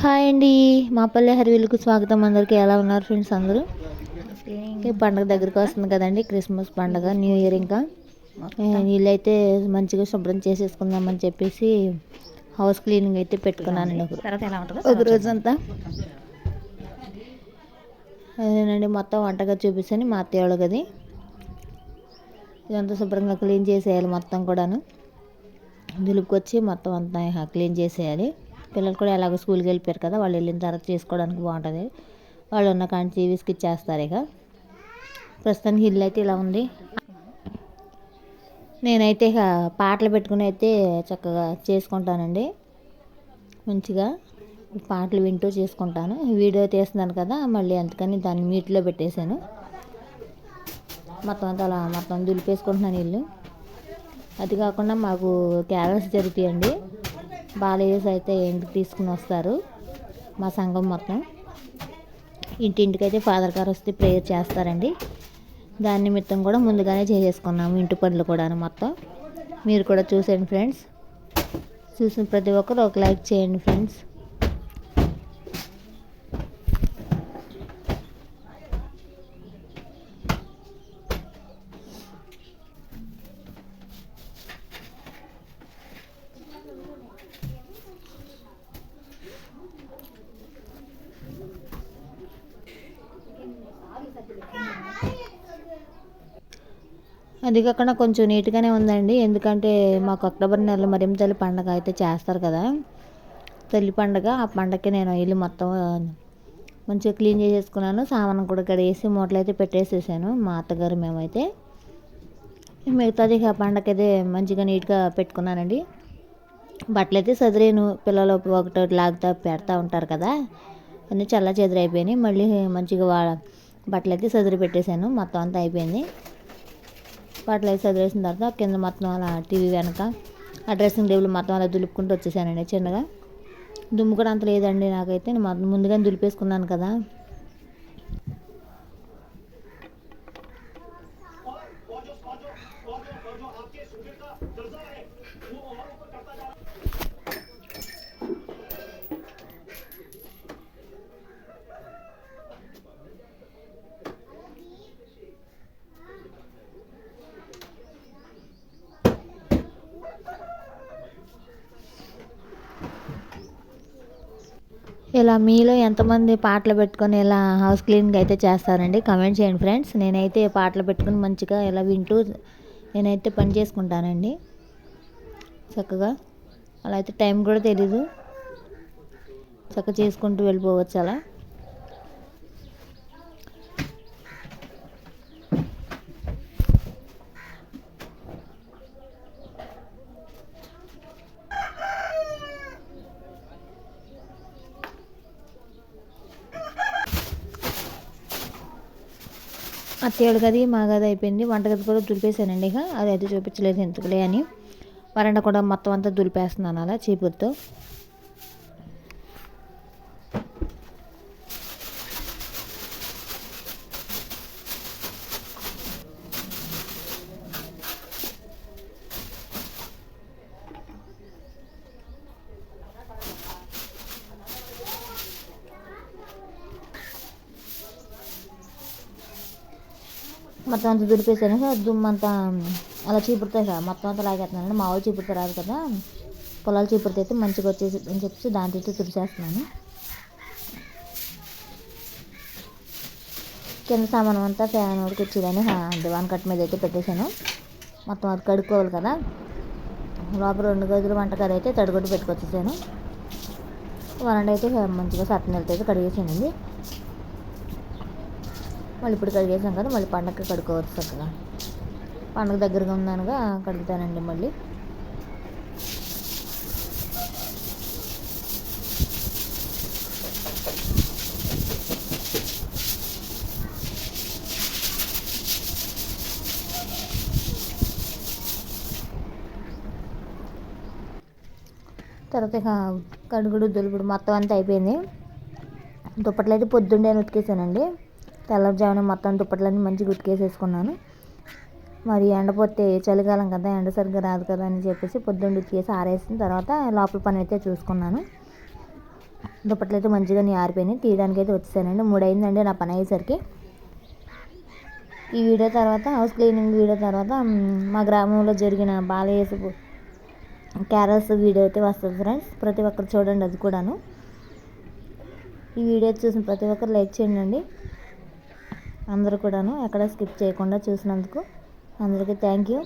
Hi అండి. మా పల్లె హరివిల్లుకు స్వాగతం అందరికీ. ఎలా ఉన్నారు ఫ్రెండ్స్ అందరూ? పండగ దగ్గరికి వస్తుంది కదండి క్రిస్మస్ పండగ న్యూ ఇయర్ ఇంకా. వీళ్ళైతే మంచిగా శుభ్రం చేసేసుకుందామని చెప్పేసి హౌస్ క్లీనింగ్ అయితే పెట్టుకున్నానండి ఒక- రోజంతా. అదేనండి మొత్తం వంటగా చూపిస్తాను. మా అత్తయ్య గది. ఇదంతా శుభ్రంగా క్లీన్ చేసేయాలి మొత్తం కూడాను. దులుపుకొచ్చి మొత్తం అంతా క్లీన్ చేసేయాలి. పిల్లలు కూడా ఎలాగో స్కూల్కి వెళ్ళిపోయారు కదా వాళ్ళు వెళ్ళిన తర్వాత చేసుకోవడానికి బాగుంటుంది. వాళ్ళు ఉన్న కాంచి విసిగిచ్చేస్తారు ఇక. ప్రస్తుతానికి ఇల్లు అయితే ఇలా ఉంది. నేనైతే ఇక పాటలు పెట్టుకుని అయితే చక్కగా చేసుకుంటానండి. మంచిగా పాటలు వింటూ చేసుకుంటాను. వీడియో తీస్తున్నాను కదా మళ్ళీ అందుకని దాన్ని మీట్లో పెట్టేశాను. మొత్తం అంతా అలా మొత్తం దులిపేసుకుంటున్నాను ఇల్లు. అది కాకుండా మాకు క్యారల్స్ జరుగుతాయండి. బాలయ్యస్ అయితే ఇంటికి తీసుకుని వస్తారు? మా సంఘం మొత్తం. ఇంటింటికైతే ఫాదర్ గారు వస్తే ప్రేయర్ చేస్తారండి. దాని నిమిత్తం కూడా ముందుగానే చేసేసుకున్నాము ఇంటి పనులు కూడా మొత్తం. మీరు కూడా చూసేయండి ఫ్రెండ్స్. చూసిన ప్రతి ఒక్కరు ఒక లైక్ చేయండి ఫ్రెండ్స్. అది కాకుండా కొంచెం నీట్గానే ఉందండి. ఎందుకంటే మాకు అక్టోబర్ నెలలో మరియం తల్లి పండగ అయితే చేస్తారు కదా. తల్లి పండగ ఆ పండగకి నేను ఇల్లు మొత్తం మంచిగా క్లీన్ చేసేసుకున్నాను. సామాను కూడా కడిగేసి మూటలు అయితే పెట్టేసేసాను మా అత్తగారు మేమైతే. మిగతాది ఆ పండగ అయితే మంచిగా నీట్గా పెట్టుకున్నానండి. బట్టలు అయితే సదిరేను. పిల్లలు ఒకటి లాగుతా పెడతా ఉంటారు కదా. అన్నీ చల్ల చెదిరైపోయినాయి. మళ్ళీ మంచిగా వా బట్టలు అయితే సదిరి పెట్టేశాను మొత్తం అంతా అయిపోయింది. వాటిలో వేసి వదిలేసిన తర్వాత కింద మొత్తం అలా టీవీ వెనక ఆ డ్రెస్సింగ్ టేబుల్ మొత్తం అలా దులుపుకుంటూ వచ్చేసానండి చిన్నగా. దుమ్ము కూడా అంత లేదండి నాకైతే. నేను ముందుగానే దులిపేసుకున్నాను కదా. ఇలా మీలో ఎంతమంది పాటలు పెట్టుకొని ఇలా హౌస్ క్లీనింగ్ అయితే చేస్తారండి కమెంట్ చేయండి ఫ్రెండ్స్. నేనైతే పాటలు పెట్టుకుని మంచిగా ఇలా వింటూ నేనైతే పని చేసుకుంటానండి. చక్కగా. అలా అయితే టైం కూడా తెలీదు. చక్కగా చేసుకుంటూ వెళ్ళిపోవచ్చు అలా. అత్తయ్యడు గది మా గది అయిపోయింది. వంటగది కూడా దులిపేసానండి ఇక. అది అయితే చూపించలేదు ఎందుకులే అని. వరండ కూడా మొత్తం అంతా దులిపేస్తున్నాను అలా చీపురుతో. మొత్తం అంతా దులిపేసాను దుమ్మంతా అంతా అలా చీపురుతాయి కదా మొత్తం అంతా లాగేస్తున్నాను మామూలు చీపురుతో రాదు కదా. పొలాలు చీపురుతో అయితే మంచిగా వచ్చేసి అని చెప్పి దాని అయితే తుడిచేస్తున్నాను. కింద సామానం అంతా ఫ్యాన్ వరకు దివాన్ కట్ మీద అయితే పెట్టేశాను. మొత్తం అది కడుక్కోవాలి కదా. లోపల రెండు గదులు వంటకాలు అయితే తడిగొట్టు పెట్టుకొచ్చేసాను. వరండా అయితే మంచిగా సత్తనీళ్ళతో అయితే కడిగేసానండి. మళ్ళీ ఇప్పుడు కడిగేసాం కదా మళ్ళీ పండగకి కడుక్కోవచ్చు చక్కగా. పండగ దగ్గరగా ఉందనగా కడుగుతానండి మళ్ళీ. తర్వాత ఇక కడుగుడు దులుపుడు మొత్తం అంతా అయిపోయింది. దుప్పట్లు అయితే పొద్దున్నే ఉతికేసానండి. తెల్లవారుజామున మొత్తం దుప్పట్లన్నీ మంచిగా ఉతికేసేసుకున్నాను. మరి ఎండపోతే చలికాలం కదా ఎండ సరిగ్గా రాదు కదా అని చెప్పేసి పొద్దున్న ఉతికేసి ఆరేసిన తర్వాత లోపల పని అయితే చూసుకున్నాను. దుప్పట్లు అయితే మంచిగా నీ ఆరిపోయినాయి తీయడానికి అయితే వచ్చేసానండి. మూడు నా పని అయ్యేసరికి. ఈ వీడియో తర్వాత హౌస్ క్లీనింగ్ వీడియో తర్వాత మా గ్రామంలో జరిగిన బాలయేసు క్యారల్స్ వీడియో అయితే వస్తుంది ఫ్రెండ్స్. ప్రతి ఒక్కరు చూడండి అది కూడాను. ఈ వీడియో చూసిన ప్రతి ఒక్కరు లైక్ చేయండి అందరూ కూడాను ఎక్కడ స్కిప్ చేయకుండా చూసినందుకు అందరికీ థ్యాంక్ యూ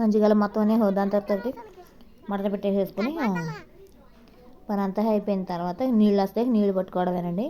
మంచిగా మొత్తం అన్నీ తర్వాత మడత పెట్టేసేసుకొని పని అంతా అయిపోయిన తర్వాత నీళ్ళు వస్తే నీళ్ళు పట్టుకోవడమేనండి.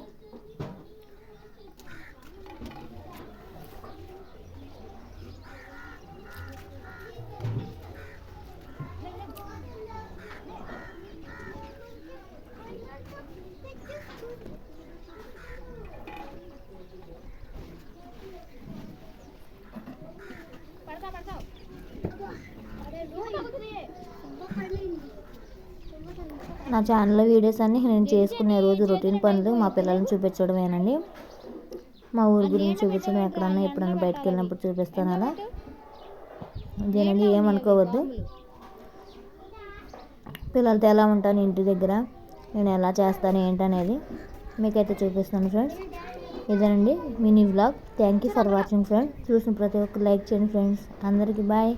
ఛానల్లో వీడియోస్ అన్నీ నేను చేసుకునే రోజు రొటీన్ పనులు మా పిల్లల్ని చూపించడమేనండి. మా ఊరి గురించి చూపించడం ఎక్కడన్నా ఎప్పుడన్నా బయటకు వెళ్ళినప్పుడు చూపిస్తాను అలా. ఇదేనండి ఏమనుకోవద్దు. పిల్లలతో ఎలా ఉంటాను ఇంటి దగ్గర నేను ఎలా చేస్తాను ఏంటనేది మీకైతే చూపిస్తాను ఫ్రెండ్స్. ఇదేనండి mini vlog thank you for watching friends చూసిన ప్రతి ఒక్కరు లైక్ చేయండి ఫ్రెండ్స్ అందరికీ బాయ్.